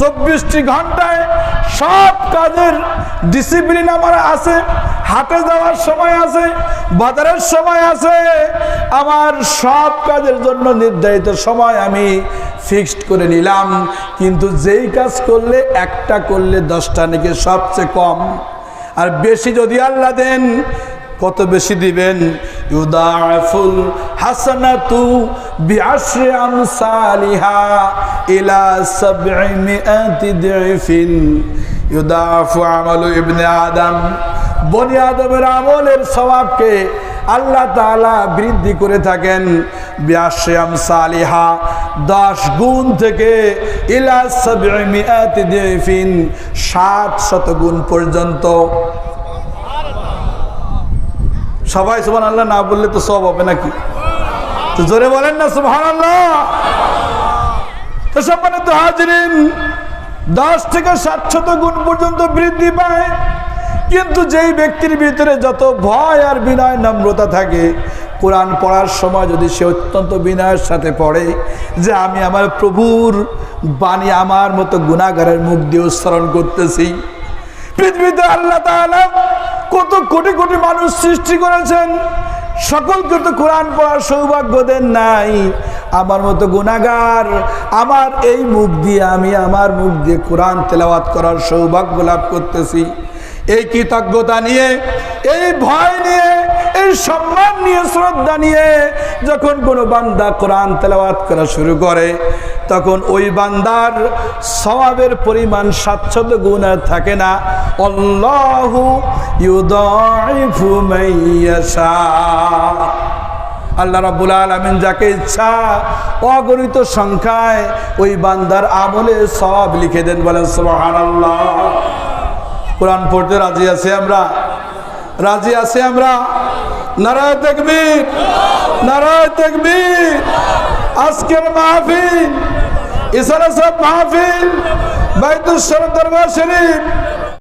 চব্বিশটি ঘন্টায় সব কাজের ডিসিপ্লিন আমার আছে হাটে যাওয়ার সময় আছে, বাজারের সময় আছে। আমার সব কাজের জন্য নির্ধারিত সময় আমি ফিক্সড করে নিলাম। কিন্তু যেই কাজ করলে একটা করলে দশটা নাকি সবচেয়ে কম। আর বেশি যদি আল্লাহ দেন কত বেশি দিবেন? ইউদাফুল হাসানাতু বিআশরি আমসালিহা ইলা সাবঈ মিআতি দিফিন ইউদাফু আমালু ইবনে আদম। বনি আদমের আমলের সওয়াবকে আল্লাহ তাআলা বৃদ্ধি করে থাকেন। বিআশরি আমসালিহা দশ গুণ থেকে ইলা সাবঈ মিআতি দিফিন ষাট শত গুণ পর্যন্ত। সবাই সুবান আল্লাহ না বললে তো সব হবে নাকি? তো জোরে বলেন না সুবহান আল্লাহ তো সম্মানিত হাজরিন, দশ থেকে সাতশত গুণ পর্যন্ত বৃদ্ধি পায়। কিন্তু যেই ব্যক্তির ভিতরে যত ভয় আর বিনয় নম্রতা থাকে, কোরআন পড়ার সময় যদি সে অত্যন্ত বিনয়ের সাথে পড়ে, যে আমি আমার প্রভুর বাণী আমার মতো গুণাগারের মুখ দিয়ে উচ্চারণ করতেছি। পৃথিবীতে আল্লাহ তাআলা কত কোটি কোটি মানুষ সৃষ্টি করেছেন। সকলকে তো কোরআন পড়ার সৌভাগ্য দেন নাই। আমার মতো গুণাগার আমার এই মুখ দিয়ে আমি আমার মুখ দিয়ে কোরআন তেলাওয়াত করার সৌভাগ্য লাভ করতেছি। এই কৃতজ্ঞতা নিয়ে, এই ভয় নিয়ে এই সম্মান নিয়ে শ্রদ্ধা নিয়ে যখন কোনো বান্দা কোরআন তেলাওয়াত করা শুরু করে, তখন ওই বান্দার সওয়াবের পরিমাণ স্বাচ্ছন্দ্য গুণ আর থাকে না। অল্লাহু আল্লাহ রাব্বুল আলামিন যাকে ইচ্ছা অগণিত সংখ্যায় ওই বান্দার আমলে সওয়াব লিখে দেন, বলেন সুবহানাল্লাহ। কোরআন পড়তে রাজি আছে আমরা? রাজি আছে আমরা? নারায় তাকবীর নারায় তাকবীর। আজকের মাহফিল ইসারা সব মাহফিল বাইতুল শরীফ দরবার শরীফ।